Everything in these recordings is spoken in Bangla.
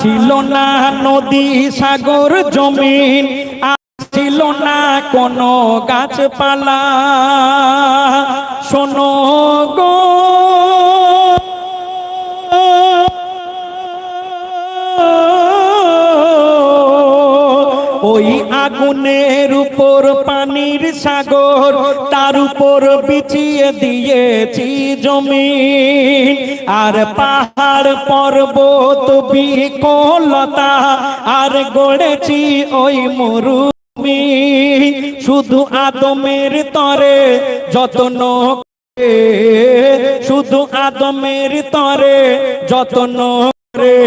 ছিল না নদী সাগর জমিন ছিল না কোনো গাছপালা। শোনো গো আগুনের উপর পানির সাগর, তার উপর বিছিয়ে দিয়েছি জমিন। আর পাহাড় পর্বত বিকলতা, আর গড়েছি ওই মরু শুধু আদমের তরে যত্ন শুধু আদমের তরে যত্ন করে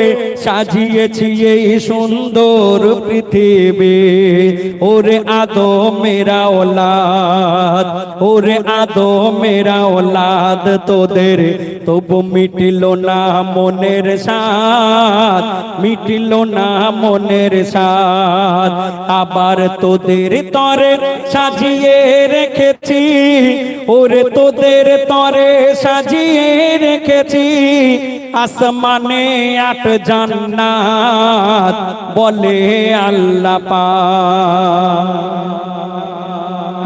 সাজিয়েছি এই সুন্দর পৃথিবী। ওরে আদমেরা ওলাদ, ওরে আদমেরা ওলাদ, তোদের তবু মিটিল না মনের সাথ মিটিল না মনের সাথ আবার তোদের তরে সাজিয়ে রেখেছি, ওরে তোদের তরে সাজিয়ে রেখেছি আসমানে আট জান্নাত বলে আল্লাহ পা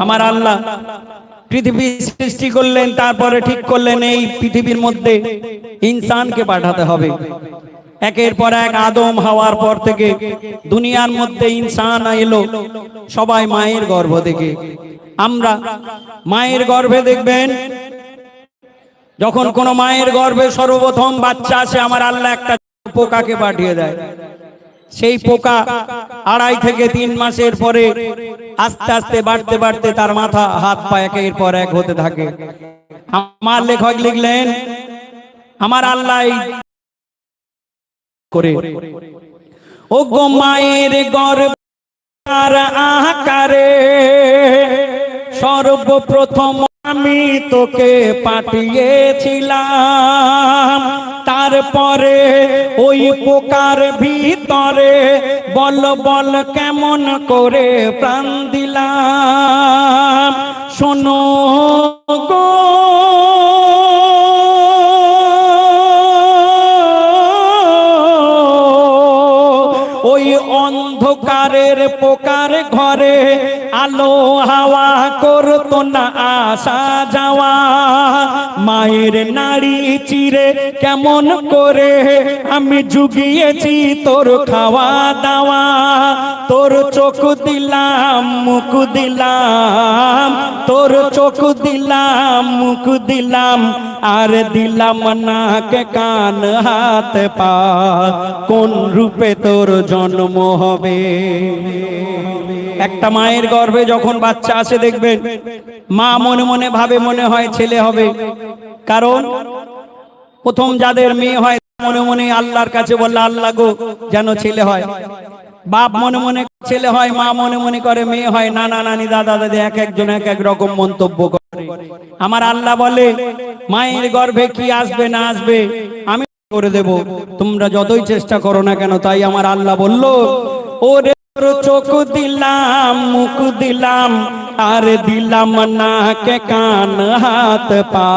আমার আল্লাহ পৃথিবী সৃষ্টি করলেন, তারপরে ঠিক করলেন এই পৃথিবীর মধ্যে ইনসানকে পাঠাতে হবে। একের পর এক আদম হওয়ার পর থেকে দুনিয়ার মধ্যে ইনসান এলো, সবাই মায়ের গর্ভ থেকে আমরা মায়ের গর্ভে দেখবেন যখন কোন মায়ের গর্ভে সর্বপ্রথম বাচ্চা আসে আমার আল্লাহ একটা পোকাকে পাঠিয়ে দেয়। সেই পোকা আড়াই থেকে তিন মাসের পরে আস্তে আস্তে বাড়তে বাড়তে তার মাথা হাত পা একের পর এক হতে থাকে। আমার লেখক লিখলেন আমার আল্লাহ করে ও গো মায়ের গর্ভ তার আকারে সর্বপ্রথম আমি তোকে পাঠিয়েছিলাম। তারপরে ওই পোকার ভিতরে বল বল কেমন করে প্রাণ দিলাম। শোনো গো। ওই অন্ধকারের পোকার ঘরে আলো হাওয়া করতো না আসা যাওয়া। মায়ের নাড়ি চিরে কেমন করে? আমি জুগিয়েছি তোর খাওয়া দাওয়া, তোর চোখ দিলাম, মুখ দিলাম, তোর চোখ দিলাম, মুখ দিলাম, আর দিলাম নাকে, কান, হাত, পা। কোন রূপে তোর জন্ম হবে? একটা মায়ের গর্ভে যখন বাচ্চা আসে, দেখবেন মা মনে মনে ভাবে মনে হয় ছেলে হবে। কারণ প্রথম যাদের মেয়ে হয়, মনে মনে আল্লাহর কাছে বললে, আল্লাহ গো, যেন ছেলে হয়। বাপ মনে মনে ছেলে হয়। মা মনে মনে করে, মেয়ে হয়। নানা নানি দাদা দাদি এক একজন এক এক রকম মন্তব্য করে। আমার আল্লাহ বলে, মায়ের গর্ভে কি আসবে না আসবে, আমি করে দেব। তোমরা যতই চেষ্টা করো না কেন, তাই আমার আল্লাহ বলল, ওরে চোখ দিলাম, মুখ দিলাম, আর দিলাম নাকে কান, হাত পা।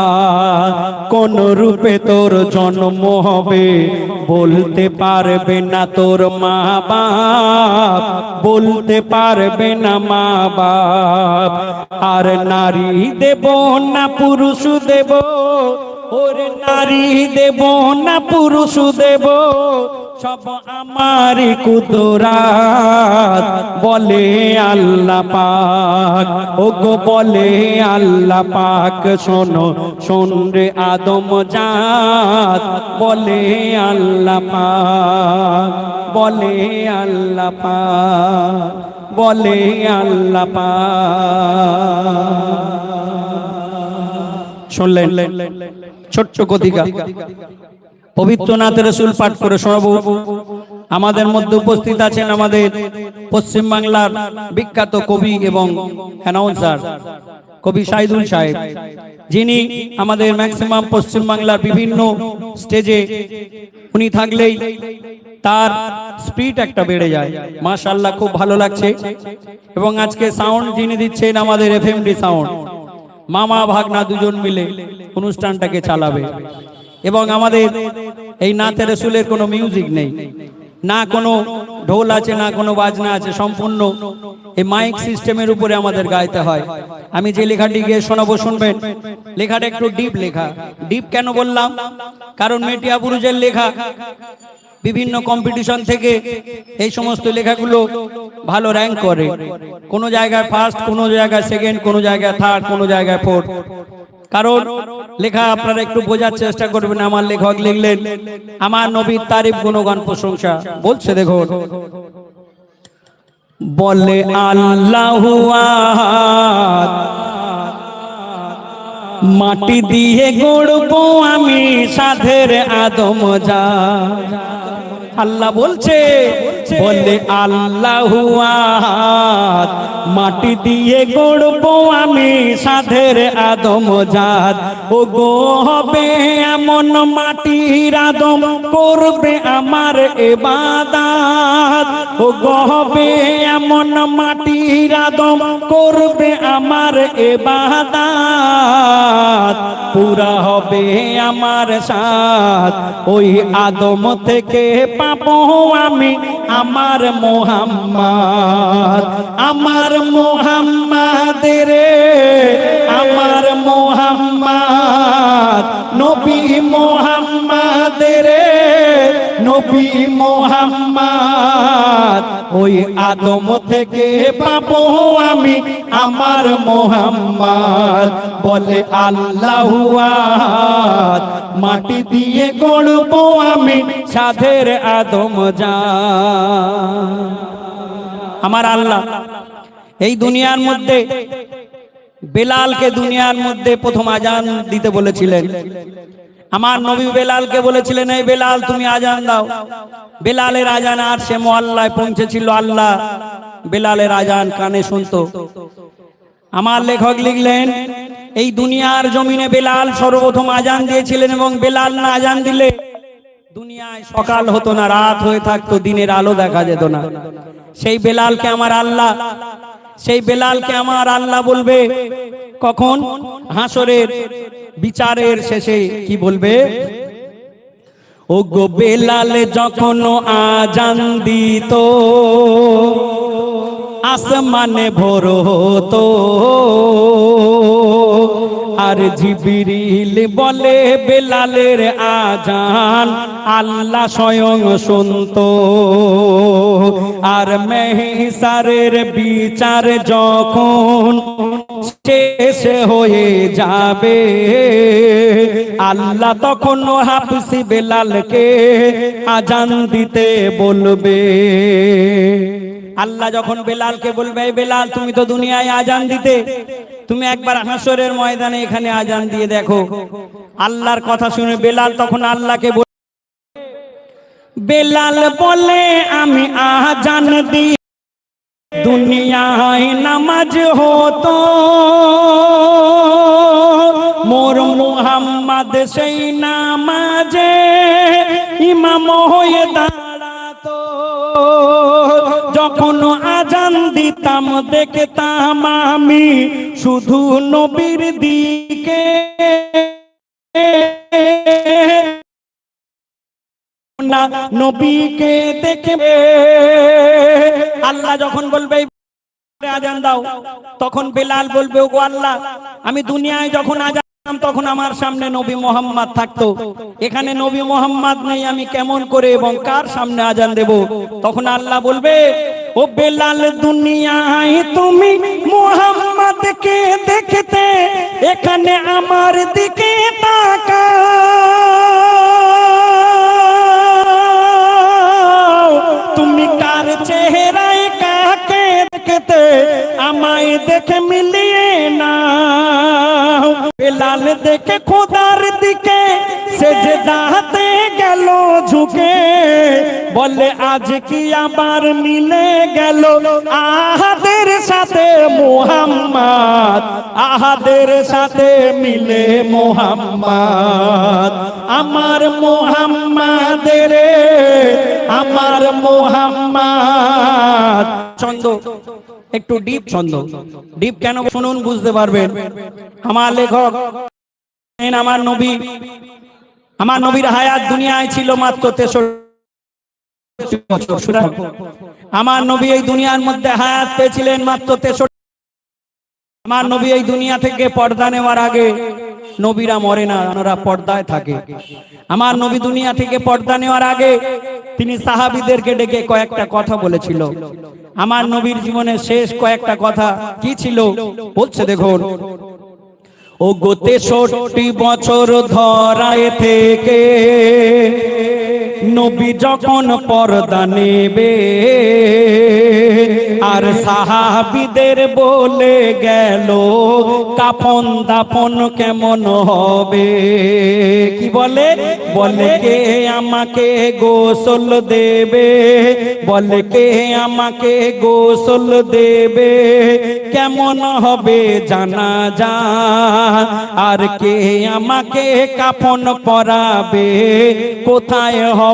কোন রূপে তোর জন্ম হবে বলতে পারবে না তোর মা বাপ বলতে পারবে না মা বাপ আর নারী দেব না পুরুষ দেব ওরে নারী দেব না পুরুষ দেব, সব আমারই কুদরাত। বলে আল্লাহ পাক ও গো বলে আল্লাহ পাক, শোনো, শোন রে আদম জাত। বলে আল্লাহ পাক, বলে আল্লাহ পাক, বলে আল্লাহ পাক। শুনলেন? ছোট্ট কথিকা পবিত্র নাথ রসুল পাঠ করে শোনাবো। আমাদের মধ্যে উপস্থিত আছেন আমাদের পশ্চিম বাংলার বিখ্যাত কবি এবং অ্যানাউন্সার কবি সাইদুল সাহেব। যিনি আমাদের ম্যাক্সিমাম পশ্চিম বাংলার বিভিন্ন স্টেজে উনি থাকলেই তার স্পিড একটা বেড়ে যায়। মাশাআল্লাহ, খুব ভালো লাগছে। এবং আজকে সাউন্ড যিনি দিচ্ছেন আমাদের এফএমডি সাউন্ড মামা, ভাগনা দুজন মিলে অনুষ্ঠানটাকে চালাবে। এবং আমাদের এই নাতের রসুলের কোনো মিউজিক নেই। না কোনো ঢোল আছে, না কোনো বাজনা আছে, সম্পূর্ণ এই মাইক সিস্টেমের উপরে আমাদের গাইতে হয়। আমি যে লেখাটি গিয়ে শোনাবো, শুনবেন? লেখাটা একটু ডিপ লেখা। ডিপ কেন বললাম? কারণ মেটিয়া পুরুষের লেখা বিভিন্ন কম্পিটিশন থেকে এই সমস্ত লেখাগুলো ভালো র্যাঙ্ক করে। কোনো জায়গায় ফার্স্ট কোনো জায়গায় সেকেন্ড কোনো জায়গায় থার্ড কোনো জায়গায় ফোর্থ কারণ লেখা আপনারা একটু বোঝার চেষ্টা করবেন, আমার লেখক লিখলেন, আমার নবীর তারিফ, গুণগান, প্রশংসা। বলছে দেখো বলে, আল্লাহু মাটি দিয়ে গড়বো আমি সাধের আদম যা আল্লাহ বলছে, বলে আল্লাহু মাটি দিয়ে গড়বো আমি সাধের আদম জাত। ও গো হবে এমন মাটির আদম, করবে আমার এবাদাত। ও গো হবে এমন মাটির আদম, করবে আমার এবাদাত। পুরা হবে আমার সাথ ওই আদম থেকে পাবো আমি আমার মোহাম্মদ আমার মোহাম্মদ রে আমার মোহাম্মদ নবী মোহাম্মদ রে নবী মোহাম্মদ। ওই আদম থেকে পাবো আমি আমার মোহাম্মদ। বলে আল্লাহু মাটি দিয়ে গড়বো আমি সাধের আদম যা আমার আল্লাহ, এই দুনিয়ার মধ্যে, বেলালকে দুনিয়ার মধ্যে প্রথম আজান দিতে বলেছিলেন। আমার নবী বেলালকে বলেছিলেন এই বেলাল তুমি আজান দাও। বেলালের আজান আর সে মোয়াল্লায় পৌঁছেছিল আল্লাহ বেলালের আজান কানে শুনতো। আমার লেখক লিখলেন এই দুনিয়ার জমিনে বেলাল সর্বপ্রথম আজান দিয়েছিলেন এবং বেলাল না আজান দিলে দুনিয়ায় সকাল হতো না রাত হয়ে থাকতো দিনের আলো দেখা যেত না। সেই বেলালকে আমার আল্লাহ সেই বেলালকে আমার আল্লাহ বলবে কখন? হাসরের বিচারের শেষে কি বলবে? ও গো বেলাল যখন আজান দিত, আসমানে ভোর হতো আর জিবিরিল বলে বেলালের আজান, আল্লাহ স্বয়ং শুনতো আর মেহসারের বিচার যখন শেষ হয়ে যাবে, আল্লাহ তখন হাফসি বেলালকে আজান দিতে বলবে। আল্লাহ যখন বেলালকে বলবে বেলাল, তুমি তো দুনিয়ায় আজান দিতে তুমি একবার হাসরের ময়দানে এখানে আজান দিয়ে দেখো। আল্লাহর কথা শুনে বেলাল তখন আল্লাহকে বেলাল বলে, আমি আজান দি দুনিয়ায় নামাজ হতো। মোর মুহাম্মদ সেই নামাজে ইমাম হয়ে আজান দিতাম, দেখতাম আমি শুধু নবীর দিকে। না, নবীকে দেখবে আল্লাহ যখন বলবে আজান দাও। তখন বেলাল বলবে, ওগো আল্লাহ, আমি দুনিয়ায় যখন আজান তখন আমার সামনে নবী মোহাম্মদ থাকতো। এখানে নবী মোহাম্মদ নেই, আমি কেমন করে এবং কার সামনে আজান দেব? তখন আল্লাহ বলবে ও বেলাল দুনিয়ায় তুমি মোহাম্মদকে দেখতে, এখানে আমার দিকে তুমি কার চেহারায় কাকে দেখতে, আমায় দেখে মিলিয়ে আজ কি আবার মিলে গেল? আহাদের সাথে মোহাম্মদ, আহাদের সাথে মিলে মোহাম্মদ। আমার মোহাম্মদের, আমার মোহাম্মদ। ছন্দ, একটু ডিপ ছন্দ। ডিপ কেন শুনুন, বুঝতে পারবেন। আমার লেখক, আমার নবী, আমার নবীর হায়াত দুনিয়ায় ছিল মাত্র তেষট্টি আমার নবী এই দুনিয়ার মধ্যে হায়াত পেয়েছিলেন মাত্র তেষট্টি আমার নবী এই দুনিয়া থেকে পর্দা নেওয়ার আগে নবীরা মরে না, ওনারা পর্দায় থাকে। আমার নবী দুনিয়া থেকে পর্দা নেওয়ার আগে তিনি সাহাবিদেরকে ডেকে কয়েকটা কথা বলেছিল। আমার নবীর জীবনের শেষ কয়েকটা কথা কি ছিল? বলছে, দেখুন। ও গো তেষট্টি বছর ধরায় থেকে নবী যখন পর্দা নেবে, আর সাহাবিদের বলে গেল কাপন দাপন কেমন হবে? কি বলে? বলে কে আমাকে গোসল দেবে? বলে কে আমাকে গোসল দেবে? কেমন হবে জানা যা আর কে আমাকে কাপন পরাবে? কোথায় হবে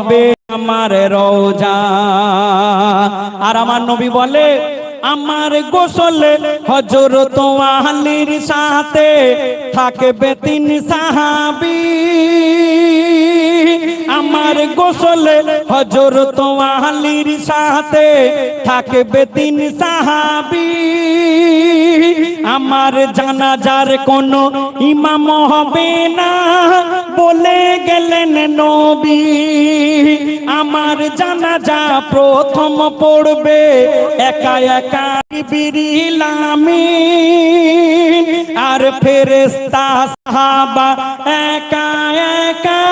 আমার রোজা। আর আমার নবী বলে, আমার গোসলে হজরত আলীর সাথে থাকবে তিন সাহাবি। আমার গোসলে হজরত আলীর সাথে থাকবে তিন সাহাবি। আমার জানাজার কোনো ইমাম হবে না। গেলেন নবী, আমার জানাজা প্রথম পড়বে। একা একা বিরিলামি আর ফেরেস্তা সাহাবা একা একা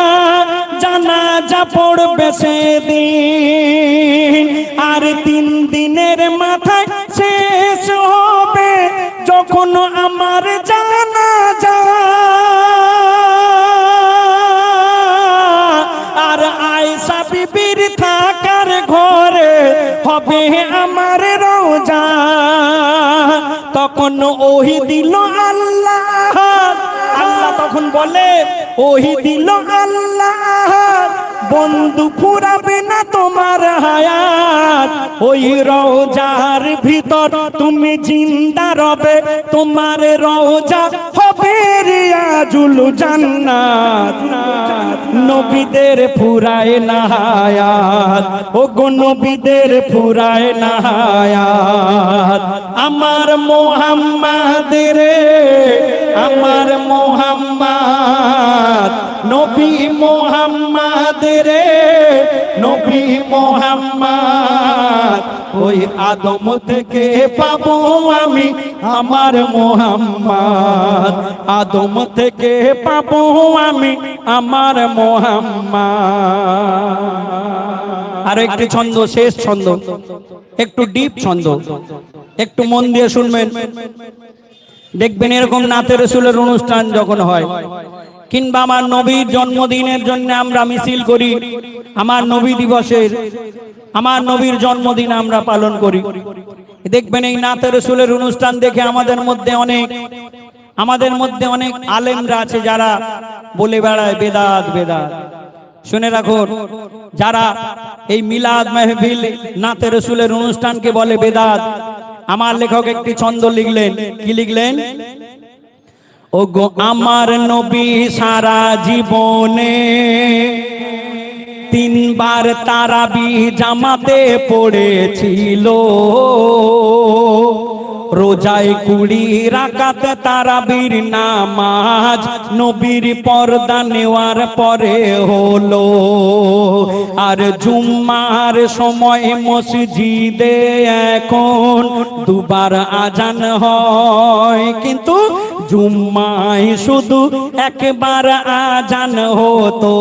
জানাজা পড়বে সেদিন। আর তিন দিনের মাথায় আয়সা বিবির থাকার ঘরে হবে আমার রোজা। তখন ওহি দিল আল্লাহ। আল্লাহ তখন বলে, ওহি দিল আল্লাহ। বন্ধু ফুরাবে না তোমার হায়াত। ওই রোজার ভিতর তুমি জিন্দা রবে, তোমার রোজা হবে রিয়াজুল জান্নাত। নবীদের ফুরায় না হায়াত ও গো নবীদের ফুরায় না হায়াত। আমার মোহাম্মদের, আমার মোহাম্মদ নবী মোহাম্মদ রে, নবী মোহাম্মদ, ওই আদম থেকে পাবো আমি আমার মোহাম্মদ। আদম থেকে পাবো আমি আমার মোহাম্মদ। আর একটি ছন্দ, শেষ ছন্দ, একটু ডিপ ছন্দ, একটু মন দিয়ে শুনবেন। দেখবেন এরকম নাতের রসুলের অনুষ্ঠান যখন হয় কিংবা আমার নবীর জন্মদিনের জন্য আমরা মিছিল করি, আমার নবী দিবসের, আমার নবীর জন্মদিন আমরা পালন করি। দেখবেন এই নাতের রসুলের অনুষ্ঠান দেখে আমাদের মধ্যে অনেক, আমাদের মধ্যে অনেক আলেমরা আছে যারা বলে বেড়ায়, বেদাত বেদাত। শুনে রাখুন, যারা এই মিলাদ মেহফিল নাতে রসুলের অনুষ্ঠানকে বলে বেদাত, আমার লেখক একটি ছন্দ লিখলেন, কি লিখলেন? ও গো আমার নবী সারা জীবনে তিনবার তারাবি জামাতে পড়েছিল। রোজায় কুড়ি রাকাত তারাবির নামাজ নবীর পর্দা নেওয়ার পরে হলো। আর জুম্মার সময় মসজিদে এখন দুবার আজান হয়। কিন্তু জুম্মায় শুধু একবার আজান হতো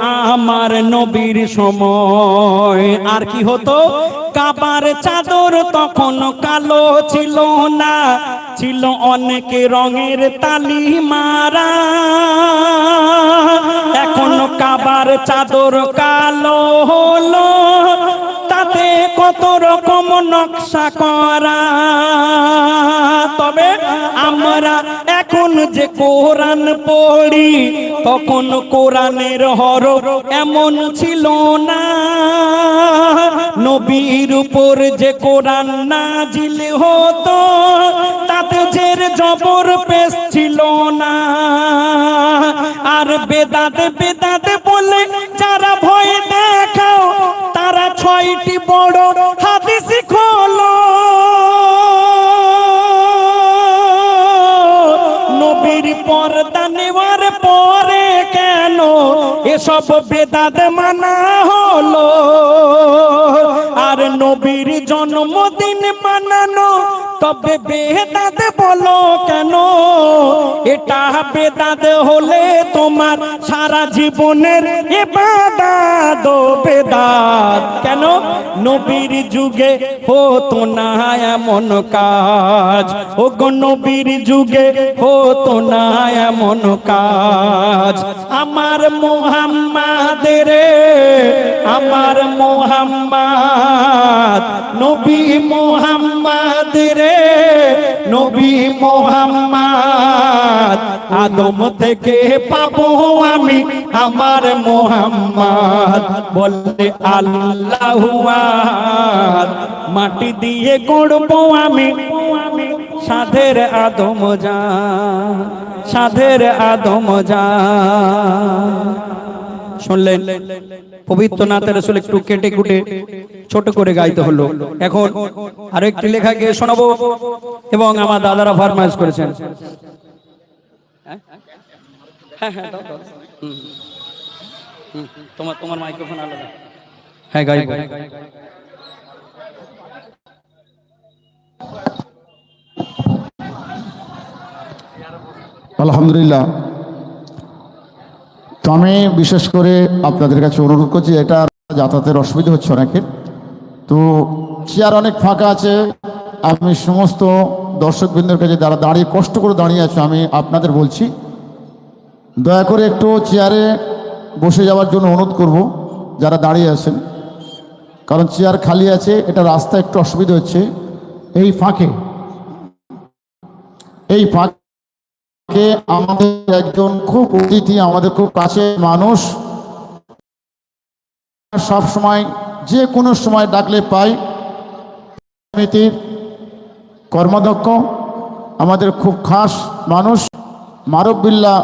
আমার নবীর সময়। আর কি হতো? কাবার চাদর তখন কালো ছিল। না ছিল অনেক রঙের তালি মারা। এখন কাবার চাদর কালো হলো তাতে কত রকম নকশা করা। তবে আমরা এখন যে কোরআন পড়ি, তখন কোরআনের হর এমন ছিল না। নবীর উপর যে কোরআন নাজিল হতো, তাতে জের জবর পেশ ছিল না। আর বেদাতে বেদাতে বলে যারা ভয় বড় হাদিস খোলো। নবীর পর্দা নেওয়ার পরে কেন এসব বেদাত মানা হলো? নবীর জন্মদিন মানানো, তবে বেদাত বলো কেন? এটা বেদাত হলে তোমার সারা জীবনের এবাদাত কেন? নবীর যুগে হতো না এমন কাজ। ও গো নবীর যুগে হতো না এমন কাজ। আমার মোহাম্মাদের, আমার নবী মোহাম্মদ রে, নবী মোহাম্মদ, আদম থেকে পাবো আমি আমার মোহাম্মদ। বলে আল্লাহ মাটি দিয়ে গড়বো আমি, সাধের আদম যা সাধের আদম যা শুনলেন পবিত্র নাথের আসলে একটু কেটে কুটে ছোট করে গাইতে হলো। এখন আরও একটি লেখা গিয়ে শোনাবো এবং আমার দাদারা ফরমাইশ করেছেন। তোমার তোমার মাইক্রোফোন আলাদা। হ্যাঁ গাইবো আলহামদুলিল্লাহ। তো আমি বিশেষ করে আপনাদের কাছে অনুরোধ করছি, এটা যাতায়াতের অসুবিধা হচ্ছে অনেকের। তো চেয়ার অনেক ফাঁকা আছে, আমি সমস্ত দর্শকবৃন্দের কাছে যারা দাঁড়িয়ে, কষ্ট করে দাঁড়িয়ে আছে, আমি আপনাদের বলছি, দয়া করে একটু চেয়ারে বসে যাওয়ার জন্য অনুরোধ করব, যারা দাঁড়িয়ে আছেন। কারণ চেয়ার খালি আছে, এটা রাস্তা একটু অসুবিধা হচ্ছে, এই ফাঁকে এই ফাঁকে কে আমাদের একজন খুব অতিথি, আমাদের খুব কাছের মানুষ। সব সময়, যে কোনো সময় ডাকলে পাই। সমিতির কর্মাধ্যক্ষ, আমাদের খুব খাস মানুষ মারব বিল্লা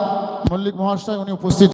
মল্লিক মহাশয়, উনি উপস্থিত